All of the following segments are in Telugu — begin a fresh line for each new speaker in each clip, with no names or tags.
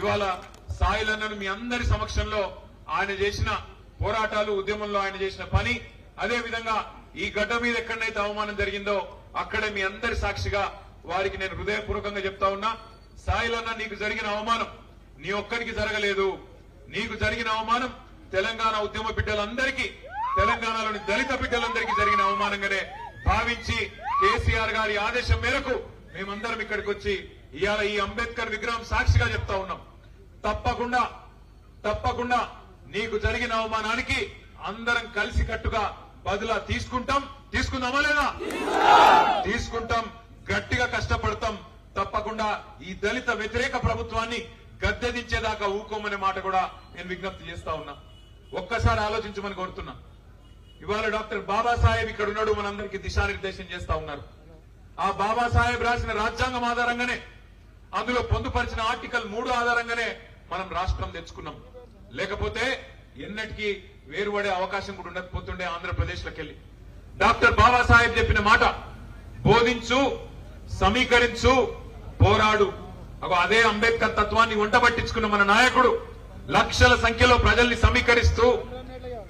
ఇవాళ సాయిలన్నను మీ అందరి సమక్షంలో ఆయన చేసిన పోరాటాలు ఉద్యమంలో ఆయన చేసిన పని అదే విధంగా ఈ గడ్డ మీద ఎక్కడైతే అవమానం జరిగిందో అక్కడే మీ అందరి సాక్షిగా వారికి నేను హృదయపూర్వకంగా చెప్తా ఉన్నా సాయిలన్న నీకు జరిగిన అవమానం నీ ఒక్కరికి జరగలేదు. నీకు జరిగిన అవమానం తెలంగాణ ఉద్యమ బిడ్డలందరికీ తెలంగాణలోని దళిత బిడ్డలందరికీ జరిగిన అవమానంగానే భావించి కేసీఆర్ గారి ఆదేశం మేరకు మేమందరం ఇక్కడికి వచ్చి ఇవాళ ఈ అంబేద్కర్ విగ్రహం సాక్షిగా చెప్తా ఉన్నాం. తప్పకుండా తప్పకుండా నీకు జరిగిన అవమానానికి అందరం కలిసి కట్టుగా బదులా తీసుకుంటాం. తీసుకుందామా లేదా? తీసుకుంటాం. గట్టిగా కష్టపడతాం. తప్పకుండా ఈ దళిత వ్యతిరేక ప్రభుత్వాన్ని గద్దెదించేదాకా ఊకోమనే మాట కూడా నేను విజ్ఞప్తి చేస్తా ఉన్నా. ఒక్కసారి ఆలోచించమని కోరుతున్నా. ఇవాళ డాక్టర్ బాబాసాహెబ్ ఇక్కడ ఉన్నాడు. మనందరికీ దిశానిర్దేశం చేస్తా ఉన్నారు. ఆ బాబాసాహెబ్ రాసిన రాజ్యాంగం ఆధారంగానే అందులో పొందుపరిచిన ఆర్టికల్ మూడు ఆధారంగానే మనం రాష్ట్రం తెచ్చుకున్నాం. లేకపోతే ఎన్నటికీ వేరుపడే అవకాశం కూడా ఉండకపోతుండే ఆంధ్రప్రదేశ్ వెళ్ళి డాక్టర్ బాబాసాహెబ్ చెప్పిన మాట బోధించు సమీకరించు పోరాడు. అగో అదే అంబేద్కర్ తత్వాన్ని వంట పట్టించుకున్న మన నాయకుడు లక్షల సంఖ్యలో ప్రజల్ని సమీకరిస్తూ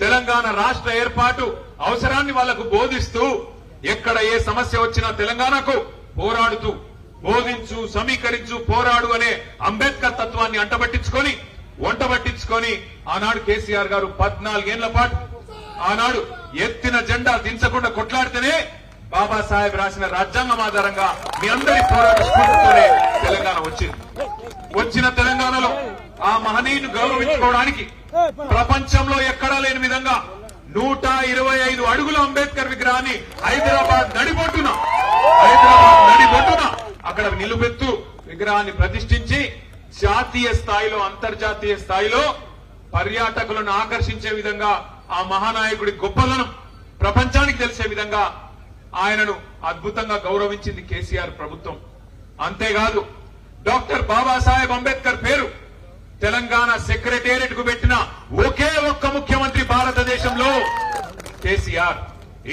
తెలంగాణ రాష్ట్ర ఏర్పాటు అవసరాన్ని వాళ్ళకు బోధిస్తూ ఎక్కడ ఏ సమస్య వచ్చినా తెలంగాణకు పోరాడుతూ బోధించు సమీకరించు పోరాడు అనే అంబేద్కర్ తత్వాన్ని అంటబట్టించుకొని వంట పట్టించుకొని ఆనాడు కేసీఆర్ గారు పద్నాలుగేళ్ళ పాటు ఆనాడు ఎత్తిన జెండా దించకుండా కొట్లాడితేనే బాబాసాహెబ్ రాసిన రాజ్యాంగం ఆధారంగా మీ అందరి పోరాట స్ఫూర్తితోనే తెలంగాణ వచ్చింది. వచ్చిన తెలంగాణలో ఆ మహనీయుని గౌరవించుకోవడానికి ప్రపంచంలో ఎక్కడా లేని విధంగా నూట ఇరవై ఐదు అడుగుల అంబేద్కర్ విగ్రహాన్ని హైదరాబాద్ నడిబొట్టున హైదరాబాద్ నడిబొట్టున అక్కడ నిలుపెత్తు విగ్రహాన్ని ప్రతిష్ఠించి జాతీయ స్థాయిలో అంతర్జాతీయ స్థాయిలో పర్యాటకులను ఆకర్షించే విధంగా ఆ మహానాయకుడి గొప్పదనం ప్రపంచానికి తెలిసే విధంగా ఆయనను అద్భుతంగా గౌరవించింది కేసీఆర్ ప్రభుత్వం. అంతేకాదు డాక్టర్ బాబాసాహెబ్ అంబేద్కర్ పేరు తెలంగాణ సెక్రటేరియట్కు పెట్టిన ఒకే ఒక్క ముఖ్యమంత్రి భారతదేశంలో కేసీఆర్.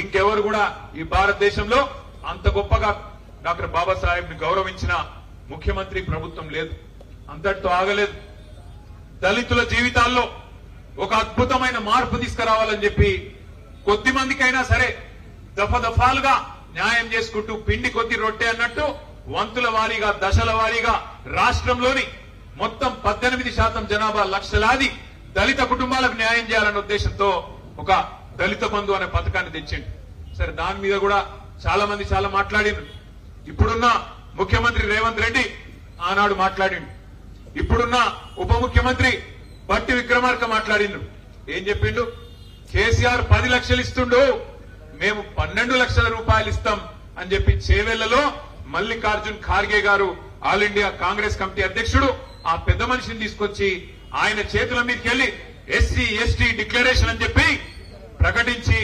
ఇంకెవరు కూడా ఈ భారతదేశంలో అంత గొప్పగా డాక్టర్ బాబాసాహెబ్ని గౌరవించిన ముఖ్యమంత్రి ప్రభుత్వం లేదు. అంతటితో ఆగలేదు. దళితుల జీవితాల్లో ఒక అద్భుతమైన మార్పు తీసుకురావాలని చెప్పి కొద్ది మందికైనా సరే దఫ దఫాలుగా న్యాయం చేసుకుంటూ పిండి కొద్ది రొట్టె అన్నట్టు వంతుల వారీగా దశల వారీగా రాష్ట్రంలోని మొత్తం పద్దెనిమిది శాతం జనాభా లక్షలాది దళిత కుటుంబాలకు న్యాయం చేయాలనే ఉద్దేశంతో ఒక దళిత బంధు అనే పథకాన్ని తెచ్చిండు. సరే దాని మీద కూడా చాలా మంది చాలా మాట్లాడిండ్రు ఇప్పుడున్న ముఖ్యమంత్రి రేవంత్ రెడ్డి ఆనాడు మాట్లాడిండు. ఇప్పుడున్న ఉప ముఖ్యమంత్రి బట్టి విక్రమార్క మాట్లాడిండు. ఏం చెప్పిండు? కేసీఆర్ పది లక్షలు ఇస్తుండు మేము పన్నెండు లక్షల రూపాయలు ఇస్తాం అని చెప్పి చేవెళ్ళలో మల్లికార్జున్ ఖార్గే గారు ఆల్ ఇండియా కాంగ్రెస్ కమిటీ అధ్యక్షుడు ఆ పెద్ద మనిషిని తీసుకొచ్చి ఆయన చేతుల మీదకి వెళ్ళి ఎస్సీ ఎస్టీ డిక్లరేషన్ అని చెప్పి ప్రకటించి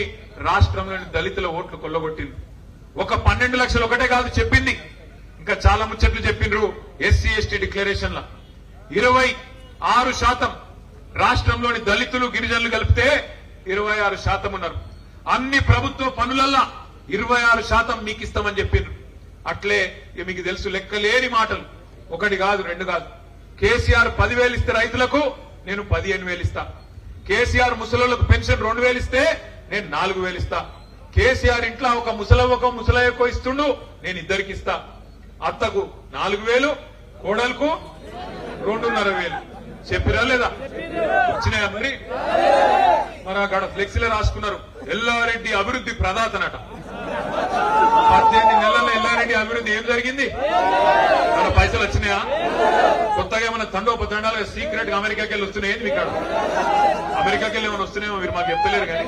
రాష్ట్రంలోని దళితుల ఓట్లు కొల్లగొట్టింది ఒక పన్నెండు లక్షలు ఒకటే కాదు చెప్పింది. ఇంకా చాలా ముచ్చట్లు చెప్పిండ్రు ఎస్సీ ఎస్టీ డిక్లరేషన్ల. ఇరవై ఆరు శాతం రాష్ట్రంలోని దళితులు గిరిజనులు కలిపితే ఇరవై ఆరు శాతం ఉన్నారు. అన్ని ప్రభుత్వ పనులల్లా ఇరవై ఆరు శాతం మీకు ఇస్తామని చెప్పిండ్రు. అట్లే మీకు తెలుసు లెక్కలేని మాటలు. ఒకటి కాదు రెండు కాదు. కేసీఆర్ పదివేలు ఇస్తే రైతులకు నేను పదిహేను వేలు ఇస్తా. కేసీఆర్ ముసలోళ్ళకు పెన్షన్ రెండు వేలు ఇస్తే నేను నాలుగు వేలు ఇస్తా. కేసీఆర్ ఇంట్లో ఒక ముసలవ్వకో ముసలయ్యకో ఇస్తుండు నేను ఇద్దరికి ఇస్తా. అత్తకు నాలుగు వేలు కోడలకు రెండున్నర వేలు. చెప్పిరా లేదా? వచ్చినాయా మరి? మరి అక్కడ ఫ్లెక్సీలో రాసుకున్నారు. ఎల్లారెడ్డి అభివృద్ధి ప్రదాతనట పద్దెనిమిది నెలల ఎల్లారెడ్డి అభివృద్ధి ఏం జరిగింది? మన పైసలు వచ్చినాయా? కొత్తగా ఏమైనా తండోపతండాలు సీక్రెట్గా అమెరికాకి వెళ్ళి వస్తున్నాయి మీకు అక్కడ అమెరికాకి వెళ్ళి ఏమైనా వస్తున్నాయో మీరు మాకు చెప్పలేరు కానీ.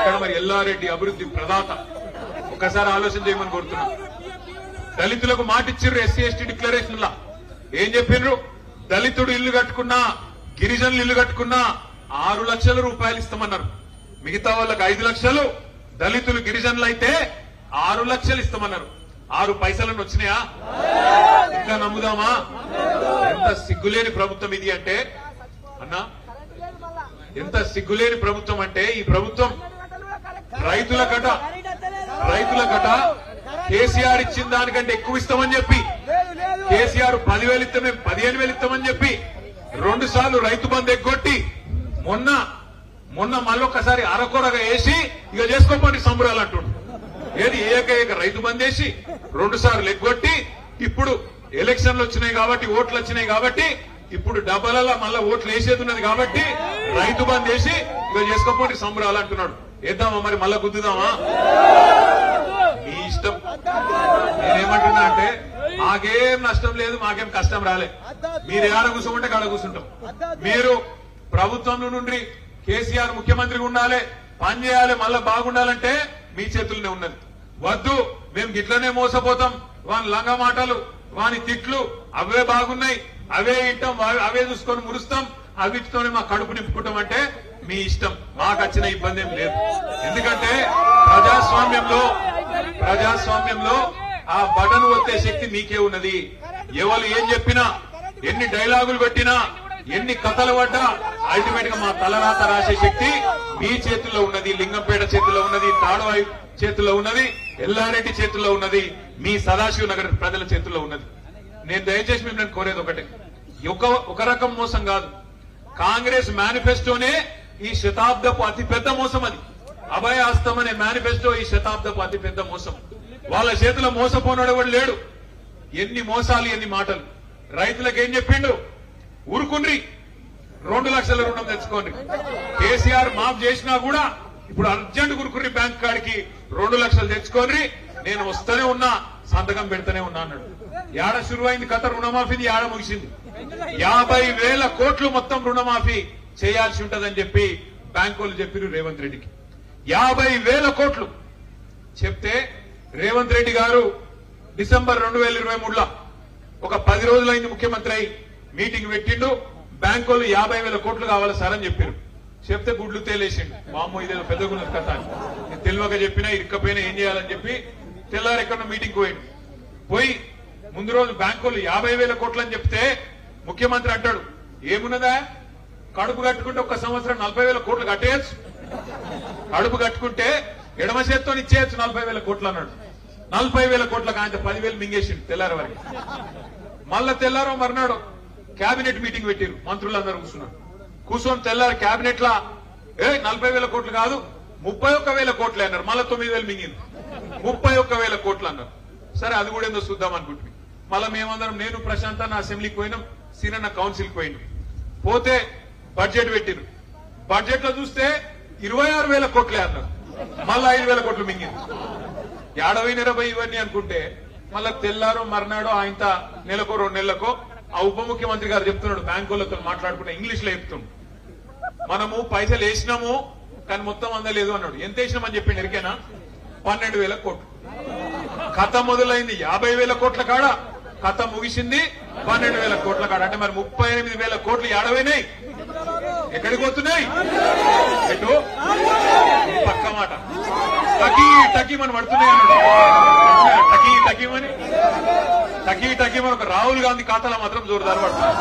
ఎక్కడ మరి ఎల్లారెడ్డి అభివృద్ధి ప్రదాత. ఒక్కసారి ఆలోచన చేయమని కోరుతున్నా. దళితులకు మాటిచ్చిర్రు ఎస్సీ ఎస్టీ డిక్లరేషన్ లా ఏం చెప్పిండ్రు దళితుడు ఇల్లు కట్టుకున్నా గిరిజనులు ఇల్లు కట్టుకున్నా ఆరు లక్షల రూపాయలు ఇస్తామన్నారు. మిగతా వాళ్ళకి ఐదు లక్షలు దళితులు గిరిజనులు అయితే ఆరు లక్షలు ఇస్తామన్నారు. ఆరు పైసలను వచ్చినాయా? ఇంకా నమ్ముదామా? ఎంత సిగ్గులేని ప్రభుత్వం ఇది అంటే అన్నా ఎంత సిగ్గులేని ప్రభుత్వం అంటే ఈ ప్రభుత్వం రైతుల కట రైతుల కట కేసీఆర్ ఇచ్చిన దానికంటే ఎక్కువ ఇస్తామని చెప్పి కేసీఆర్ పదివేలు ఇస్తామే పదిహేను వేలు ఇస్తామని చెప్పి రెండు సార్లు రైతు బంధు ఎగ్గొట్టి మొన్న మొన్న మళ్ళొక్కసారి అరకొరగా వేసి ఇక చేసుకోమండి సంబరాలు అంటుండు. ఏది ఏకైక రైతు బంద్ వేసి రెండు సార్లు ఎగ్గొట్టి ఇప్పుడు ఎలక్షన్లు వచ్చినాయి కాబట్టి ఓట్లు వచ్చినాయి కాబట్టి ఇప్పుడు డబ్బలలో మళ్ళా ఓట్లు వేసేది ఉన్నది కాబట్టి రైతు బంద్ వేసి ఇక చేసుకోపోండి సంబరాలు అంటున్నాడు. వేద్దామా మరి మళ్ళా గుద్దుదామా? మీ ఇష్టం. నేనేమంటున్నా అంటే మాకేం నష్టం లేదు మాకేం కష్టం రాలే. మీరు ఏడ కూర్చోమంటే కాడ కూర్చుంటాం. మీరు ప్రభుత్వం నుండి కేసీఆర్ ముఖ్యమంత్రిగా ఉండాలి పని చేయాలి మళ్ళా బాగుండాలంటే మీ చేతుల్లోనే ఉన్నది. వద్దు మేము గిట్లనే మోసపోతాం. వాని లంగ మాటలు వాని తిట్లు అవే బాగున్నాయి. అవే ఇంటాం అవే చూసుకొని మురుస్తాం. అవిటితోనే మా కడుపు నింపుకుంటాం అంటే మీ ఇష్టం. మాకు వచ్చిన ఇబ్బంది ఏం లేదు. ఎందుకంటే ప్రజాస్వామ్యంలో ప్రజాస్వామ్యంలో ఆ బటన్ ఒత్తే శక్తి మీకే ఉన్నది. ఎవరు ఏం చెప్పినా ఎన్ని డైలాగులు పెట్టినా ఎన్ని కథలు పడ్డా అల్టిమేట్గా మా తలరాత రాసే శక్తి మీ చేతుల్లో ఉన్నది లింగంపేట చేతుల్లో ఉన్నది తాడవాయి చేతుల్లో ఉన్నది ఎల్లారెడ్డి చేతుల్లో ఉన్నది మీ సదాశివ నగర్ ప్రజల చేతుల్లో ఉన్నది. నేను దయచేసి మిమ్మల్ని కోరేది ఒకటే. ఒక ఒక రకం మోసం కాదు. కాంగ్రెస్ మేనిఫెస్టోనే ఈ శతాబ్దపు అతి పెద్ద మోసం అది. అభయాస్తం అనే మేనిఫెస్టో ఈ శతాబ్దపు అతి పెద్ద మోసం. వాళ్ళ చేతిలో మోసపోనాడు కూడా లేడు. ఎన్ని మోసాలు ఎన్ని మాటలు. రైతులకు ఏం చెప్పిండు? ఊరుకుండ్రి. రెండు లక్షల రుణం తెచ్చుకోండి. కేసీఆర్ మాఫ్ చేసినా కూడా ఇప్పుడు అర్జెంట్ గురుకుర్రి బ్యాంక్ కాడికి రెండు లక్షలు తెచ్చుకోండి నేను వస్తూనే ఉన్నా సంతకం పెడతానే ఉన్నా అన్నాడు. ఏడ శురువైంది కథ రుణమాఫీది యాడ ముగిసింది. యాభై వేల కోట్లు మొత్తం రుణమాఫీ. చేయాల్సి ఉంటదని చెప్పి బ్యాంకులు చెప్పిరు రేవంత్ రెడ్డికి. యాభై వేల కోట్లు చెప్తే రేవంత్ రెడ్డి గారు డిసెంబర్ రెండు వేల ఇరవై మూడులో ఒక పది రోజులైంది ముఖ్యమంత్రి అయి మీటింగ్ పెట్టిండు. బ్యాంకులు యాభై వేల కోట్లు కావాలి సార్ అని చెప్పారు చెప్తే గుడ్లు తేలేసిండు. మామూలు ఇదేదో పెద్ద గుణ కథ అని. నేను తెలియక చెప్పినా ఇరుక్కపోయినా ఏం చేయాలని చెప్పి తెల్లారు ఎక్కడ మీటింగ్ పోయిండు. పోయి ముందు రోజు బ్యాంకులు యాభై వేల కోట్లు అని చెప్తే ముఖ్యమంత్రి అంటాడు ఏమున్నదా? కడుపు కట్టుకుంటే ఒక సంవత్సరం నలభై వేల కోట్లు కట్టేయచ్చు. కడుపు కట్టుకుంటే ఎడమ చేత్తో ఇచ్చేయచ్చు నలభై వేల కోట్లు అన్నాడు. నలభై వేల కోట్లకు ఆయన పదివేలు మింగేసిండు తెల్లారి వరకు. మళ్ళా తెల్లారో మర్నాడు కేబినెట్ మీటింగ్ పెట్టారు. మంత్రులందరూ కూర్చున్నారు. కూర్చొని తెల్లారి కేబినెట్ లా ఏ నలభై వేల కోట్లు కాదు ముప్పై ఒక్క వేల కోట్లే అన్నారు. మళ్ళా తొమ్మిది వేలు మింగింది. ముప్పై ఒక్క వేల కోట్లు అన్నారు. సరే అది కూడా ఏందో చూద్దాం అనుకుంటుంది మళ్ళా మేమందరం నేను ప్రశాంత్ అన్న అసెంబ్లీకి పోయినాం సీనన్న కౌన్సిల్కి పోయినాం. పోతే బడ్జెట్ పెట్టిరు బడ్జెట్లో చూస్తే ఇరవై ఆరు వేల కోట్లే అన్నారు. మళ్ళా ఐదు వేల కోట్లు మింగింది. ఏడవై ఇరవై ఇవన్నీ అనుకుంటే మళ్ళా తెల్లారో మర్నాడో ఆయన నెలకో రెండు నెలలకో ఆ ఉప ముఖ్యమంత్రి గారు చెప్తున్నాడు బ్యాంకులతో మాట్లాడుకుంటే ఇంగ్లీష్లో చెప్తుండు. మనము పైసలు వేసినాము కానీ మొత్తం అందలేదు అన్నాడు. ఎంత వేసినామని చెప్పిండు ఎరికేనా? పన్నెండు వేల కోట్లు. కథ మొదలైంది. యాభై వేల కోట్ల కాడ కథ ముగిసింది పన్నెండు వేల కోట్ల కాడ. అంటే మరి ముప్పై ఎనిమిది వేల కోట్లు ఏడవైనాయి ఎక్కడికి పోతున్నాయి? ఎటు? పక్క మాట. టకీ టకీ మనం పడుతున్నాయి అన్నాడు. టకీ టకీమని టకీ టకీమని ఒక రాహుల్ గాంధీ ఖాతాలో మాత్రం జోరుదారు పడుతుంది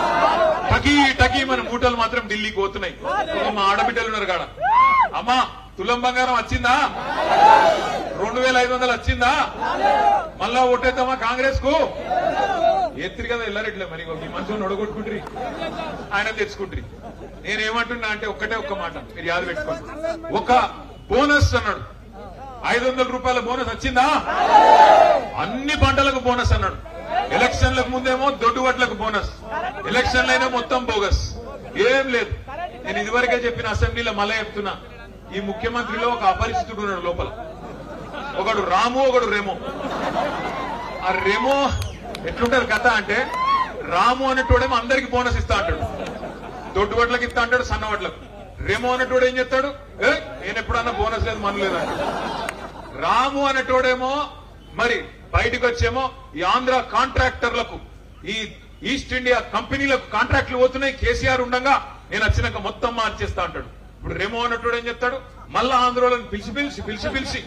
టకీ టకీమని మూటలు మాత్రం ఢిల్లీకి పోతున్నాయి. మా ఆడబిడ్డలు ఉన్నారు కాడ. అమ్మా తులం బంగారం వచ్చిందా? రెండు వేల ఐదు వందలు వచ్చిందా? మళ్ళా ఓటేద్దామా కాంగ్రెస్కు ఎత్తిరి కదా ఎల్లారెట్లే మరి ఇగో ఈ మంచం ఆయన తెచ్చుకుంటారు నేనేమంటున్నా అంటే ఒక్కటే ఒక్క మాట. మీరు యాద పెట్టుకోండి. ఒక బోనస్ అన్నాడు. ఐదు వందల రూపాయల బోనస్ వచ్చిందా? అన్ని పంటలకు బోనస్ అన్నాడు. ఎలక్షన్లకు ముందేమో దొడ్డువట్లకు బోనస్. ఎలక్షన్లైనా మొత్తం బోగస్. ఏం లేదు. నేను ఇదివరకే చెప్పిన అసెంబ్లీలో మళ్ళా చెప్తున్నా. ఈ ముఖ్యమంత్రిలో ఒక అపరిచితుడు ఉన్నాడు లోపల. ఒకడు రాము ఒకడు రేమో. ఆ రేమో ఎట్లుంటది కథ అంటే రాము అనేటోడేమో అందరికి బోనస్ ఇస్తా అంటాడు. దొడ్డు వడ్లకు ఇస్తా అంటాడు సన్న వడ్లకు. రెమో అనేటోడు ఏం చెప్తాడు నేను ఎప్పుడన్నా బోనస్ లేదు మన లేదు రాము అనేటోడేమో మరి బయటకు వచ్చేమో ఈ ఆంధ్ర కాంట్రాక్టర్లకు ఈ ఈస్ట్ ఇండియా కంపెనీలకు కాంట్రాక్ట్లు పోతున్నాయి కేసీఆర్ ఉండగా నేను వచ్చినాక మొత్తం మార్చేస్తా అంటాడు. ఇప్పుడు రెమో అన్నట్టు ఏం చెప్తాడు మళ్ళా ఆంధ్రోలను పిలిచి పిలిచి పిలిచి పిలిచి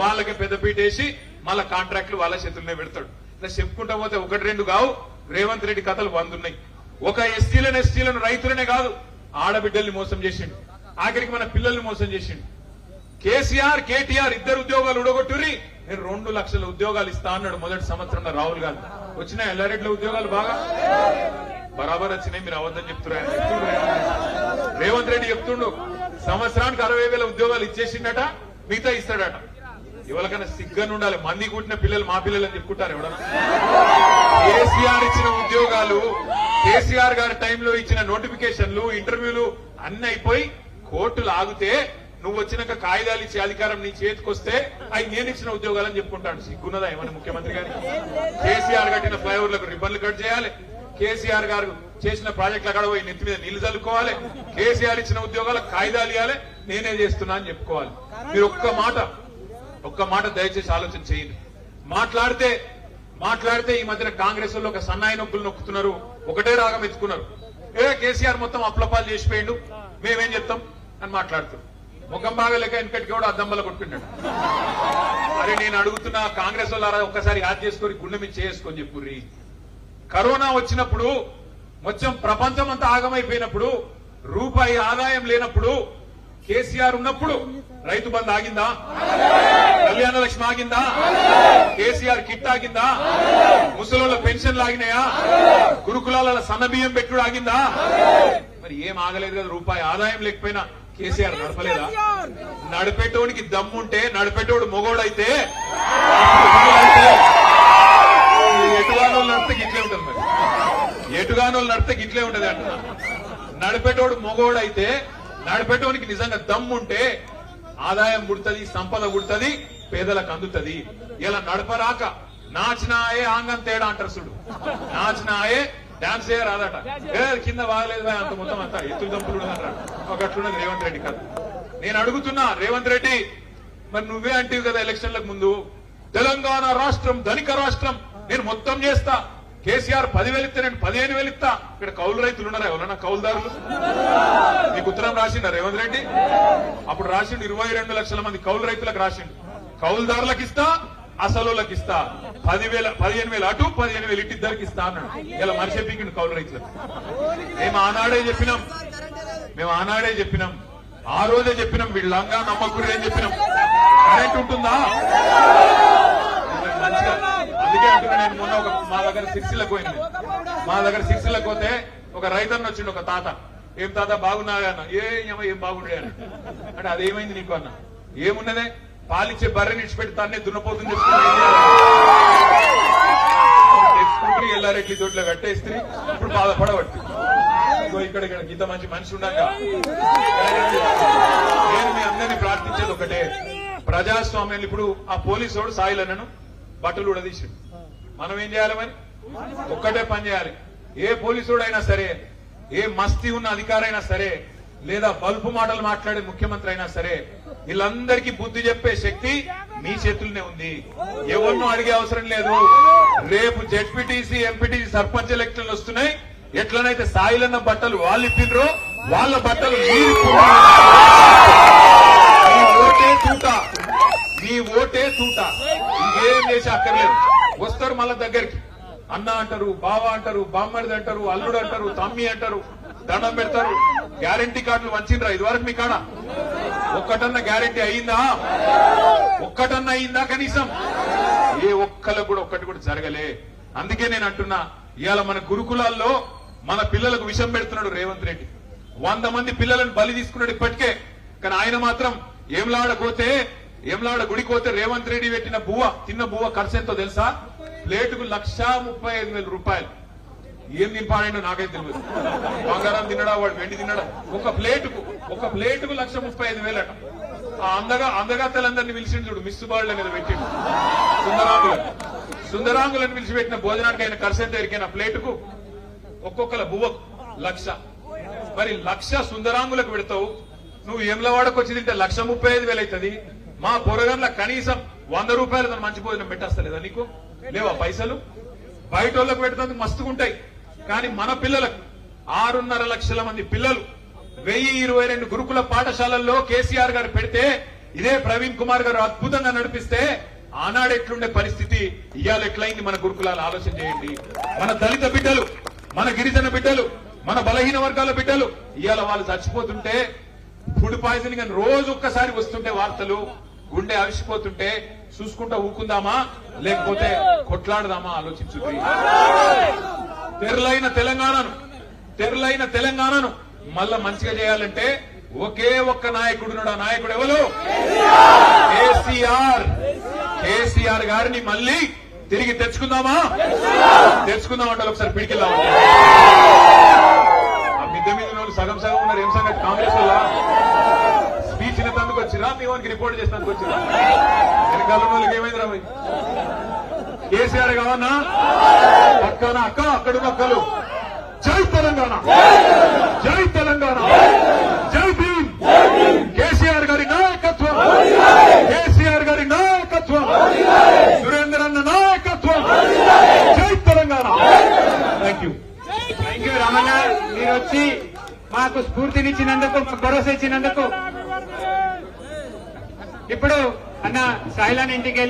వాళ్ళకి పెద్దపీట వేసి మళ్ళా కాంట్రాక్ట్లు వాళ్ళ చేతుల్లోనే పెడతాడు. ఇట్లా చెప్పుకుంటా పోతే ఒకటి రెండు కావు. రేవంత్ రెడ్డి కథలు వందున్నాయి. ఒక ఎస్టీలను ఎస్టీలను రైతులనే కాదు ఆడబిడ్డల్ని మోసం చేసిండు. ఆఖరికి మన పిల్లల్ని మోసం చేసిండు. కేసీఆర్ కేటీఆర్ ఇద్దరు ఉద్యోగాలు ఉడగొట్టుర్రి నేను రెండు లక్షల ఉద్యోగాలు ఇస్తా అన్నాడు మొదటి సంవత్సరంలో రాహుల్ గాంధీ. వచ్చినాయి ఎల్లారెడ్డి ఉద్యోగాలు బాగా? బరాబర్ వచ్చినాయి మీరు అవద్దని చెప్తున్నారు రేవంత్ రెడ్డి. చెప్తుండు సంవత్సరానికి అరవై వేల ఉద్యోగాలు ఇచ్చేసిండట మిగతా ఇస్తాడట. ఎవరికైనా సిగ్గని ఉండాలి మంది కూటిన పిల్లలు మా పిల్లలు అని చెప్పుకుంటారు ఎవడన్నా? కేసీఆర్ ఇచ్చిన ఉద్యోగాలు కేసీఆర్ గారి టైంలో ఇచ్చిన నోటిఫికేషన్లు ఇంటర్వ్యూలు అన్ని అయిపోయి కోర్టులు ఆగితే నువ్వు వచ్చినాక కాగితాలు ఇచ్చే అధికారం నీ చేతికొస్తే అవి నేను ఇచ్చిన ఉద్యోగాలని చెప్పుకుంటాడు. సిగ్గున్నదా ఏమన్నా ముఖ్యమంత్రి గారి కేసీఆర్ కట్టిన ఫ్లైఓవర్లకు రిబ్బన్లు కట్ చేయాలి. కేసీఆర్ గారు చేసిన ప్రాజెక్టులు అక్కడ పోయి నెత్తి మీద నీళ్ళు చల్లుకోవాలి. కేసీఆర్ ఇచ్చిన ఉద్యోగాలకు కాగితాలు ఇవ్వాలి నేనే చేస్తున్నా అని చెప్పుకోవాలి. మీరు ఒక్క మాట ఒక్క మాట దయచేసి ఆలోచన చేయండి. మాట్లాడితే మాట్లాడితే ఈ మధ్యన కాంగ్రెస్ వాళ్ళు ఒక సన్నాయి నొక్కులు నొక్కుతున్నారు. ఒకటే రాగం ఎత్తుకున్నారు. ఏ కేసీఆర్ మొత్తం అప్లపాలు చేసిపోయిండు. మేమేం చెప్తాం? అని మాట్లాడుతున్నాం. ముఖం బాగా లేక వెనకటికి కూడా అద్దంబల కొట్టుకున్నాడు అరే నేను అడుగుతున్నా కాంగ్రెస్ వాళ్ళారా ఒక్కసారి యాద్ చేసుకొని గుండె మీద చేసుకొని చెప్పుర్రి. కరోనా వచ్చినప్పుడు మొత్తం ప్రపంచం అంతా ఆగమైపోయినప్పుడు రూపాయి ఆదాయం లేనప్పుడు కేసీఆర్ ఉన్నప్పుడు రైతు బంద్ ఆగిందా? కళ్యాణ లక్ష్మి ఆగిందా? కేసీఆర్ కిట్ ఆగిందా? ముసలోళ్ళ పెన్షన్లు ఆగినాయా? గురుకులాల సన్నబియ్యం పెట్టుడు ఆగిందా? మరి ఏం ఆగలేదు కదా రూపాయి ఆదాయం లేకపోయినా కేసీఆర్ నడపలేదా? నడిపేటోనికి దమ్ముంటే నడిపేటోడు మొగోడైతే ఎటుగానో నడితే గిట్లే ఉంటుంది మరి. ఎటుగానో నడితే గిట్లే ఉంటది అంటున్నా నడిపేటోడు మొగోడైతే నడిపేటోనికి నిజంగా దమ్ముంటే ఆదాయం పుడుతుంది సంపద పుడుతుంది పేదలకు అందుతుంది. ఇలా నడపరాక నాచినాయే ఆంగం తేడా అంటారు చూడు. నాచినాయే డాన్స్ రాదట. ఏ కింద బాగలేదు అంత మొత్తం అంతా ఎత్తులు దంపులు అంటాడు ఒక రేవంత్ రెడ్డి కాదు నేను అడుగుతున్నా రేవంత్ రెడ్డి మరి నువ్వే అంటివి కదా ఎలక్షన్లకు ముందు? తెలంగాణ రాష్ట్రం ధనిక రాష్ట్రం నేను మొత్తం చేస్తా. కేసీఆర్ పదివేలు ఇస్తే నేను పదిహేను వేలు ఇస్తా. ఇక్కడ కౌలు రైతులు ఉన్నారా? ఎవరన్నా కౌలుదారులు? మీకు ఉత్తరం రాసిండ రేవంత్ రెడ్డి? అప్పుడు రాసిండు ఇరవై రెండు లక్షల మంది కౌలు రైతులకు రాసిండు. కౌలుదారులకు ఇస్తా అసలులకు ఇస్తా. పదివేల పదిహేను వేలు అటు పదిహేను వేలు ఇటు ఇద్దరికి ఇస్తా అన్నాడు. ఇలా మనిషి కౌలు రైతులకు. మేము ఆనాడే చెప్పినాం. మేము ఆనాడే చెప్పినాం. ఆ రోజే చెప్పినాం. వీళ్ళంగా నమ్మకూడదని చెప్పినాం. కరెంట్ ఉంటుందా? అందుకే నేను మొన్న ఒక మా దగ్గర సిరిసిల్లకు పోయింది మా దగ్గర సిరిసిల్లకు పోతే ఒక రైతన్న వచ్చిండు ఒక తాత ఏం తాత బాగున్నాగా అన్న ఏ ఏమో ఏం బాగుండే అన్న అంటే అదేమైంది నీకు అన్న ఏమున్నదే పాలిచ్చే బర్రెని ఇచ్చిపెట్టి తన్నే దున్నపోతుంది తెచ్చుకుంటే ఎల్లారెడ్డి దొడ్లో కట్టేస్త్రీ ఇప్పుడు బాధపడబట్టి ఇక్కడ ఇక్కడ ఇంత మంచి మనిషి ఉండగా నేను మీ అందరినీ ప్రార్థించేది ఒకటే ప్రజాస్వామ్యం ఇప్పుడు ఆ పోలీసు వాడు సాయిలన్నను బట్టలు కూడా తీసిండు మనం ఏం చేయాలి మరి? ఒక్కటే పని చేయాలి. ఏ పోలీసుడైనా అయినా సరే ఏ మస్తీ ఉన్న అధికారైనా సరే లేదా బల్పు మాటలు మాట్లాడే ముఖ్యమంత్రి అయినా సరే వీళ్ళందరికీ బుద్ధి చెప్పే శక్తి మీ చేతుల్లోనే ఉంది. ఎవరినో అడిగే అవసరం లేదు. రేపు జెడ్పీటీసీ ఎంపీటీసీ సర్పంచ్ ఎలక్షన్లు వస్తున్నాయి. ఎట్లనైతే సాయిలన్న బట్టలు వాళ్ళు ఇప్పిండ్రో వాళ్ళ బట్టలు మీరు ఓటే తూట. మీ ఓటే తూట. ఇంకేం చేసి అక్కర్లేదు. వస్తారు మళ్ళా దగ్గరికి. అన్న అంటారు బావ అంటారు బామ్మడిది అంటారు అల్లుడు అంటారు తమ్మి అంటారు దండం పెడతారు. గ్యారంటీ కార్డులు వంచిండ్రా ఇదివరకు మీ కాడ? ఒక్కటన్నా గ్యారంటీ అయిందా? ఒక్కటన్నా అయిందా కనీసం? ఏ ఒక్కలకు కూడా ఒక్కటి కూడా జరగలే. అందుకే నేను అంటున్నా ఇవాళ మన గురుకులాల్లో మన పిల్లలకు విషం పెడుతున్నాడు రేవంత్ రెడ్డి. వంద మంది పిల్లలను బలి తీసుకున్నాడు ఇప్పటికే. కానీ ఆయన మాత్రం ఏంలాడపోతే ఏంలాడ గుడికి పోతే రేవంత్ రెడ్డి పెట్టిన బువ్వ తిన్న బువ్వ ఖర్చు ఎంతో తెలుసా? ప్లేటుకు లక్షా ముప్పై ఐదు వేల రూపాయలు. ఏం నింపాడో నాకైతే తెలియదు బంగారం తినడా వాడు? వెండి తినడా ఒక ప్లేటుకు ఒక ప్లేటుకు లక్ష ముప్పై ఐదు వేలట. ఆ అందగా అందగాతలందరినీ పిలిచిండు చూడు మిస్ బాళ్ళ మీద పెట్టిండు. సుందరాంగులను. సుందరాంగులను పిలిచిపెట్టిన భోజనానికి ఆయన ఖర్చు ఎంత ఎరికైన? ప్లేటుకు ఒక్కొక్కల బువ్వకు లక్ష. మరి లక్ష సుందరాంగులకు పెడతావు? నువ్వు ఏమ్లవాడకు వచ్చి తింటే లక్ష ముప్పై ఐదు వేలు అవుతుంది మా పొరగంలో కనీసం వంద రూపాయలు తన మంచి భోజనం పెట్టేస్తలేదా నీకు? లేవా పైసలు? బయట వాళ్ళకు పెట్టడానికి మస్తుగుంటాయి. కానీ మన పిల్లలకు ఆరున్నర లక్షల మంది పిల్లలు వెయ్యి ఇరవై రెండు గురుకుల పాఠశాలల్లో కేసీఆర్ గారు పెడితే ఇదే ప్రవీణ్ కుమార్ గారు అద్భుతంగా నడిపిస్తే ఆనాడు ఎట్లుండే పరిస్థితి ఇవాళ ఎట్లయింది మన గురుకులాలు? ఆలోచన చేయండి. మన దళిత బిడ్డలు మన గిరిజన బిడ్డలు మన బలహీన వర్గాల బిడ్డలు ఇవాళ వాళ్ళు చచ్చిపోతుంటే ఫుడ్ పాయిజనింగ్ అని రోజు ఒక్కసారి వస్తుంటే వార్తలు గుండె అవిసిపోతుంటే చూసుకుంటా ఊకుందామా? లేకపోతే కొట్లాడదామా? ఆలోచించు తెరలైన తెలంగాణను తెరలైన తెలంగాణను మళ్ళా మంచిగా చేయాలంటే ఒకే ఒక్క నాయకుడున్నాడు. ఆ నాయకుడు ఎవరు? కేసీఆర్. కేసీఆర్ గారిని మళ్ళీ తిరిగి తెచ్చుకుందామా? తెచ్చుకుందామంటే ఒకసారి పిడికిల్లా ఆ మిద్దె మీద సగం సగం ఉన్నారు. ఏం సంగతి? కాంగ్రెస్ వల్ల ఇన్నందుకు రిపోర్ట్ చేసినందుకు వచ్చిరా కలవడానికి ఉన్న ఏమైంది రా కేసీఆర్ కావన్నా పక్కన అక్క అక్కడున్న అక్కలు. జై తెలంగాణ. జై తెలంగాణ. జై భీమ్. కేసీఆర్ గారి నాయకత్వం. కేసీఆర్ గారి నాయకత్వం. సురేందర్ అన్న నాయకత్వం. జై Telangana. Thank you
thank you Ramana. మీరు వచ్చి మాకు స్ఫూర్తినిచ్చినందుకు మాకు భరోసా ఇచ్చినందుకు ఇప్పుడు అన్న సాయిలాన్ ఇంటికి